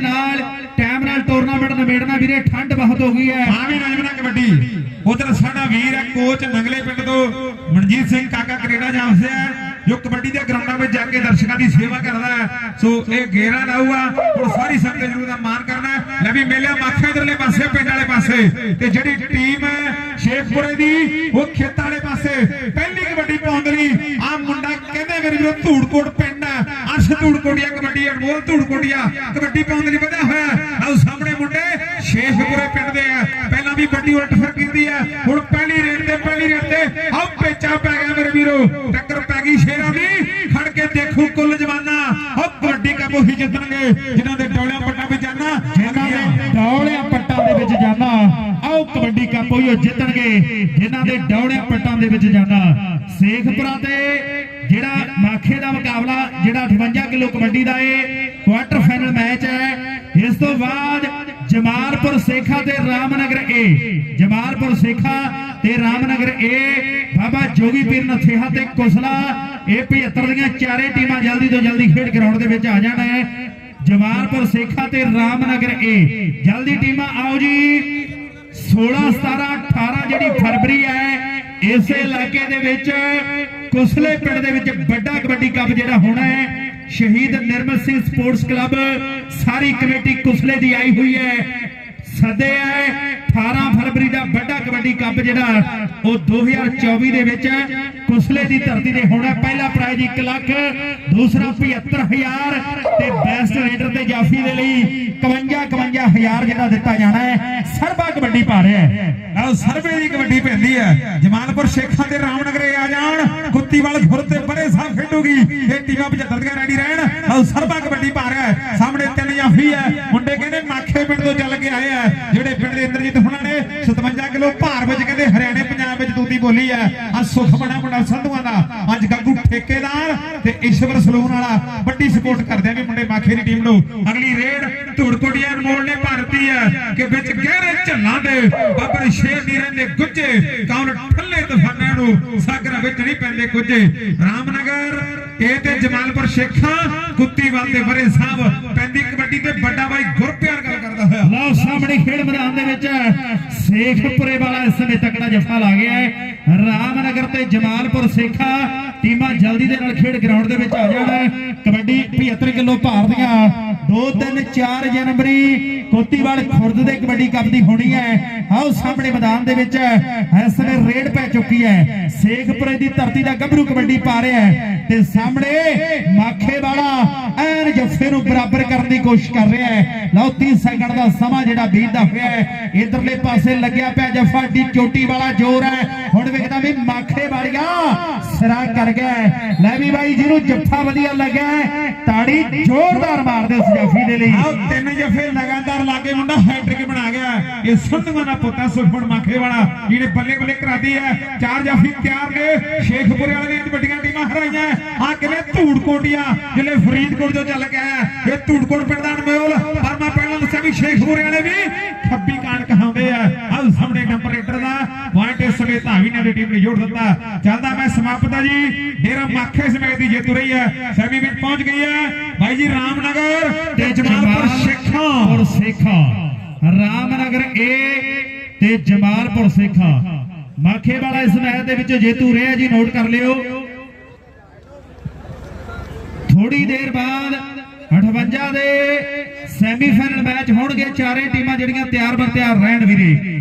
ਦੇ ਨਾਲ ਟਾਈਮ ਨਾਲ ਟੂਰਨਾਮੈਂਟ ਨਿਬੇੜਨਾ ਵੀਰੇ, ਠੰਡ ਬਹੁਤ ਹੋ ਗਈ ਹੈ। ਆ ਵੀ ਨੌਜਵਾਨਾਂ ਕਬੱਡੀ। ਉਧਰ ਸਾਡਾ ਵੀਰ ਹੈ ਕੋਚ ਨੰਗਲੇ ਪਿੰਡ ਤੋਂ, ਮਨਜੀਤ ਸਿੰਘ ਕਾਕਾ ਕੈਨੇਡਾ ਜਾਂਦੇ ਆ ਜੋ ਕਬੱਡੀ ਦੇ ਗਰਾਊਂਡਾਂ ਵਿੱਚ ਜਾ ਕੇ ਦਰਸ਼ਕਾਂ ਦੀ ਸੇਵਾ ਕਰਦਾ ਹੈ। ਸੋ ਇਹ ਗੇਰਾ ਲਾਊਗਾ, ਹੁਣ ਸਾਰੀ ਸੰਗਤ ਜਰੂਰ ਦਾ ਮਾਣ ਕਰਨਾ ਹੈ। ਲੈ ਵੀ ਮੇਲੇ ਮਾਖੇ ਇਧਰਲੇ ਪਾਸੇ, ਪਿੰਡ ਵਾਲੇ ਪਾਸੇ। ਤੇ ਜਿਹੜੀ ਟੀਮ ਹੈ, ਸ਼ੇਖਪੁਰੇ ਦੀ, ਉਹ ਖੇਤਾਂ ਵਾਲੇ ਪਾਸੇ। ਪਹਿਲੀ ਕਬੱਡੀ ਪਾਉਂਦੇ ਲਈ ਆ ਮੁੰਡਾ ਕਹਿੰਦੇ ਮੇਰੇ ਵੀਰੋ ਧੂੜਕੋਟ ਪਿੰਡ ਹੈ ਅਰਸ਼ ਧੂੜਕੋਟੀਆ ਕਬੱਡੀ ਅਨਮੋਲ ਧੂੜਕੋਟੀਆ ਕਬੱਡੀ ਪਾਉਂਦੇ ਲਈ ਵਧਿਆ ਹੋਇਆ ਆਓ ਸਾਹਮਣੇ ਮੁੰਡੇ, ਸ਼ੇਖਪੁਰੇ ਪਿੰਡ ਦੇ ਆ। ਪਹਿਲਾਂ ਵੀ ਵੱਡੀ ਉਲਟ ਫਿਰ ਕੀਤੀ ਹੈ ਹੁਣ ਪਹਿਲੀ ਰੇਡ ਤੇ, ਪਹਿਲੀ ਰੇਡ ਤੇ। ਆਹ ਪੇਚਾ ਪੈ ਗਿਆ ਮੇਰੇ ਵੀਰੋ। ਟੱਕਰ ਪੈ ਗਈ ਸ਼ੇਰਾਂ ਦੀ। ਖੜ ਕੇ ਦੇਖੋ ਕੁੱਲ ਜਵਾਨਾ। ਆਹ ਕਬੱਡੀ ਕੱਪ ਉਹੀ ਜਿੱਤਣਗੇ, ਜਿਨ੍ਹਾਂ ਦੇ ਡੋਲਿਆਂ ਪੱਟਾਂ ਵਿੱਚ ਜਾਣਾ ਜਿਨ੍ਹਾਂ ਦੇ ਡੌਲਿਆਂ ਕਬੱਡੀ ਕੱਪ ਉਹੀ ਜਿੱਤਣਗੇ, ਜਿਨ੍ਹਾਂ ਦੇ ਡੌਲਿਆਂ ਪੱਟਾਂ ਦੇ ਵਿੱਚ ਜਾਣਾ ਸੇਖਪੁਰਾ ਤੇ ਜਿਹੜਾ ਮਾਖੇ ਦਾ ਮੁਕਾਬਲਾ, ਜਿਹੜਾ 58 ਕਿਲੋ ਕਬੱਡੀ ਦਾ ਇਹ ਕੁਆਟਰ ਫਾਈਨਲ ਮੈਚ ਹੈ। ਇਸ ਤੋਂ ਬਾਅਦ ਜਮਾਲਪੁਰ ਸੇਖਾ ਤੇ ਰਾਮਨਗਰ ਏ। ਜਮਾਲਪੁਰ ਸੇਖਾ ਤੇ ਰਾਮਨਗਰ ਏ। ਬਾਬਾ ਜੋਗੀ ਪੀਰ ਨਥੇਹਾ ਤੇ ਕੁਸਲਾ। ਇਹ 75 ਦੀਆਂ ਚਾਰੇ ਟੀਮਾਂ ਜਲਦੀ ਤੋਂ ਜਲਦੀ ਖੇਡ ਗਰਾਊਂਡ ਦੇ ਵਿੱਚ ਆ ਜਾਣਾ ਹੈ। ਜਵਾਰਪੁਰ ਸੇਖਾ ਤੇ ਰਾਮਨਗਰ ਏ। ਜਲਦੀ ਟੀਮਾਂ, ਆਓ ਜੀ। 16 17 18 ਜਿਹੜੀ ਫਰਵਰੀ ਹੈ, ਇਸੇ ਇਲਾਕੇ ਦੇ ਵਿੱਚ, ਕੁਸਲੇ ਪਿੰਡ ਦੇ ਵਿੱਚ ਵੱਡਾ ਕਬੱਡੀ ਕੱਪ ਜਿਹੜਾ ਹੋਣਾ ਹੈ, ਸ਼ਹੀਦ ਨਿਰਮਲ ਸਿੰਘ ਸਪੋਰਟਸ ਕਲੱਬ ਸਾਰੀ ਕਮੇਟੀ ਕੁਸਲੇ ਦੀ ਆਈ ਹੋਈ ਹੈ। ਸਦੇ ਹੈ 18 ਫਰਵਰੀ ਦਾ ਵੱਡਾ ਕਬੱਡੀ ਕੱਪ ਜਿਹੜਾ ਉਹ 2024 ਦੇ ਵਿੱਚ ਕੁਸਲੇ ਦੀ ਧਰਤੀ ਤੇ ਹੋਣਾ ਪਹਿਲਾ ਪ੍ਰਾਈਜ਼ 1 ਲੱਖ, ਦੂਸਰਾ 75000 ਤੇ ਬੈਸਟ ਰੇਡਰ ਤੇ ਜਾਫੀ ਦੇ ਲਈ 51 51000 ਜਿਹੜਾ ਦਿੱਤਾ ਜਾਣਾ ਹੈ। ਸਰਬਾ ਕਬੱਡੀ ਪਾ ਰਿਹਾ ਹੈ। ਆਹ ਸਰਵੇ ਦੀ ਕਬੱਡੀ ਪੈਂਦੀ ਹੈ। ਜਮਾਲਪੁਰ ਸ਼ੇਖਾਂ ਤੇ ਰਾਮਨਗਰੇ ਆ ਜਾਣ। ਕੁੱਤੀਵਾਲ ਖੁਰ ਤੇ ਬੜੇ ਸਾਹ ਖੇਡੂਗੀ। ਇਹ ਟੀਮਾਂ 75 ਦੀਆਂ ਰੈਡੀ ਰਹਿਣ। ਆਹ ਸਰਬਾ ਕਬੱਡੀ ਪਾ ਰਿਹਾ ਹੈ। ਸਾਹਮਣੇ ਤਿੰਨ ਜਾਫੀ ਹੈ। ਮੁੰਡੇ ਕਹਿੰਦੇ ਮਾਖੇ ਪਿੰਡ ਤੋਂ ਚੱਲ ਕੇ ਆਏ ਆ। ਜਿਹੜੇ ਪਿੰਡ ਦੇ ਇੰਦਰਜੀਤ ਹੁਣਾਂ ਨੇ 57 ਕਿਲੋ ਭਾਰ ਵਿੱਚ ਕਹਿੰਦੇ ਹਰਿਆਣੇ ਪੰਜਾਬ ਵਿੱਚ ਦੂਦੀ ਬੋਲੀ ਹੈ। ਆ ਸੁਖ ਬਣਾ ਮੁੰਡਾ ਸੰਧੂਆਂ ਦਾ। ਅੱਜ ਗੱਗੂ ਤੇ ਈਸ਼ਵਰ ਸਲੂਨ ਵਾਲਾ ਵੱਡੀ ਸਪੋਰਟ ਕਰਦੇ ਆ ਵੀ ਮੁੰਡੇ ਮਾਖੇ ਦੀ ਟੀਮ ਨੂੰ। ਅਗਲੀ ਰੇਡ ਧੂੜਕੋਟੀਆ ਅਨਮੋਲ ਨੇ ਭਰਤੀ ਹੈ ਕਿ ਵਿੱਚ ਗਹਿਰੇ ਝੱਲਾਂ ਦੇ ਬਾਬਰ ਸ਼ੇਰ ਨਹੀਂ ਰਹਿੰਦੇ ਗੁੱਜੇ ਕੌਣ ਠੱਲੇ ਤੂਫਾਨਾਂ ਨੂੰ ਸਾਗਰਾਂ ਵਿੱਚ ਨਹੀਂ ਪੈਂਦੇ ਕੁਝੇ। ਰਾਮਨਗਰ, ਇਹ ਤੇ ਜਮਾਲਪੁਰ ਸ਼ੇਖਾਂ, ਕੁੱਤੀਵਾਲ ਤੇ ਬਰੇ ਸਾਹਿਬ ਪੈਂਦੀ ਕਬੱਡੀ ਤੇ ਵੱਡਾ ਬਾਈ ਗੁਰਪਿਆਰ ਲਓ ਸਾਹਮਣੇ ਖੇਡ ਮੈਦਾਨ ਦੇ ਵਿੱਚ ਸੇਖਪੁਰੇ ਵਾਲਾ ਇਸ ਸਮੇਂ ਤਕੜਾ ਜਫਾ ਲਾ ਗਿਆ ਹੈ। ਰਾਮਨਗਰ ਤੇ ਜਮਾਲਪੁਰ ਸੇਖਾ ਟੀਮਾਂ ਜਲਦੀ ਦੇ ਨਾਲ ਖੇਡ ਗਰਾਊਂਡ ਦੇ ਵਿੱਚ ਆ ਜਾਣਾ ਕਬੱਡੀ 75 ਕਿਲੋ ਭਾਰ ਦੀਆਂ 2 3 4 ਜਨਵਰੀ ਕੋਤੀਵਾਲ ਖੁਰਦ ਦੇ ਕਬੱਡੀ ਕੱਪ ਦੀ ਹੋਣੀ ਹੈ। ਆਓ ਸਾਹਮਣੇ ਮੈਦਾਨ ਦੇ ਵਿੱਚ ਇਸ ਸਮੇਂ ਰੇਡ ਪੈ ਚੁੱਕੀ ਹੈ। ਸੇਖਪੁਰੇ ਦੀ ਧਰਤੀ ਦਾ ਗੱਭਰੂ ਕਬੱਡੀ ਪਾ ਰਿਹਾ ਹੈ ਤੇ ਸਾਹਮਣੇ ਮਾਖੇ ਵਾਲਾ ਐਨ ਜੱਫੇ ਨੂੰ ਬਰਾਬਰ ਕਰਨ ਦੀ ਕੋਸ਼ਿਸ਼ ਕਰ ਰਿਹਾ ਹੈ। ਲਓ 30 ਸੈਕਿੰਡ ਦਾ ਸਮਾਂ ਜਿਹੜਾ ਬੀਤਦਾ ਹੋਇਆ ਹੈ, ਇਧਰਲੇ ਪਾਸੇ ਲੱਗਿਆ ਪਿਆ ਜੱਫਾ ਡੀ ਚੋਟੀ ਵਾਲਾ ਜ਼ੋਰ ਹੈ। ਹੁਣ ਵੇਖਦਾ ਵੀ ਮਾਖੇ ਵਾਲੀਆ ਸਿਰਾ ਕਰ ਗਿਆ ਲੈ ਵੀ ਬਾਈ ਜਿਹਨੂੰ ਜੱਫਾ ਵਧੀਆ ਲੱਗਾ ਤਾੜੀ ਜ਼ੋਰਦਾਰ ਮਾਰ ਉਸ ਜਾਫੀ ਦੇ ਲਈ। ਆਹ ਤਿੰਨ ਜਫੇ ਲਗਾਤਾਰ ਲਾਗੇ ਮੁੰਡਾ ਹੈਟ੍ਰਿਕ ਬਣਾ ਗਿਆ ਇਹ ਸੰਧੂਆਂ ਦਾ ਪੁੱਤਾ ਸੁਖਮਨ ਮਾਖੇ ਵਾਲਾ, ਜਿਹਨੇ ਬੱਲੇ ਬੱਲੇ ਕਰਾਦੀ ਹੈ। ਚਾਰ ਜਾਫੀ ਤਿਆਰ ਨੇ, ਸ਼ੇਖਪੁਰੇ ਵਾਲੇ ਨੇ ਵੱਡੀਆਂ ਟੀਮਾਂ ਹਰਾਈਆਂ ਆ ਕਿਲੇ ਧੂੜਕੋਟੀਆਂ ਜਿਲੇ ਫਰੀਦਕੋਟ ਤੋਂ ਚੱਲ ਕੇ ਆਇਆ ਇਹ ਧੂੜਕੋਟ ਪਿੰਡ ਦਾ ਅਨਮੋਲ, ਪਰ ਮੈਂ ਪਹਿਲਾਂ ਦੱਸਿਆ ਵੀ ਸ਼ੇਖਪੁਰੇ ਵਾਲੇ ਵੀ ਖੱਬੀ ਕਾਣ ਕਹਾਉਂਦੇ ਆ। ਆਹ ਸਾਹਮਣੇ ਨੰਬਰੇਟਰ ਦਾ। ਪੁਆਇੰਟ ਇਸ ਸਮੇਂ ਧਾਵੀ ਨੇ ਟੀਮ ਨੇ ਜੋੜ ਦਿੱਤਾ। ਚੱਲਦਾ ਮੈਂ ਸਮਾਪਤ ਆ ਜੀ। ਡੇਰਾ ਮਾਖੇ ਸਮੇਤ ਦੀ ਜਿੱਤ ਰਹੀ ਹੈ ਸੈਮੀ ਵਿੱਚ ਪਹੁੰਚ ਗਈ ਹੈ ਬਾਈ ਜੀ ਰਾਮਨਗਰ ਤੇ ਜਮਾਲਪੁਰ ਸ਼ੇਖਾਂ। ਔਰ ਸੇਖਾ। ਰਾਮਨਗਰ ਏ ਤੇ ਜਮਾਲਪੁਰ ਸੇਖਾ। ਮਾਖੇ ਵਾਲਾ ਇਸ ਮੈਚ ਦੇ ਵਿੱਚ ਜੇਤੂ ਰਿਹਾ ਜੀ ਨੋਟ ਕਰ ਲਿਓ। ਥੋੜੀ ਦੇਰ ਬਾਅਦ 58 ਦੇ ਸੈਮੀਫਾਈਨਲ ਮੈਚ ਹੋਣਗੇ ਚਾਰੇ ਟੀਮਾਂ ਜਿਹੜੀਆਂ ਤਿਆਰ ਬਰ ਤਿਆਰ ਰਹਿਣ ਵੀਰੇ।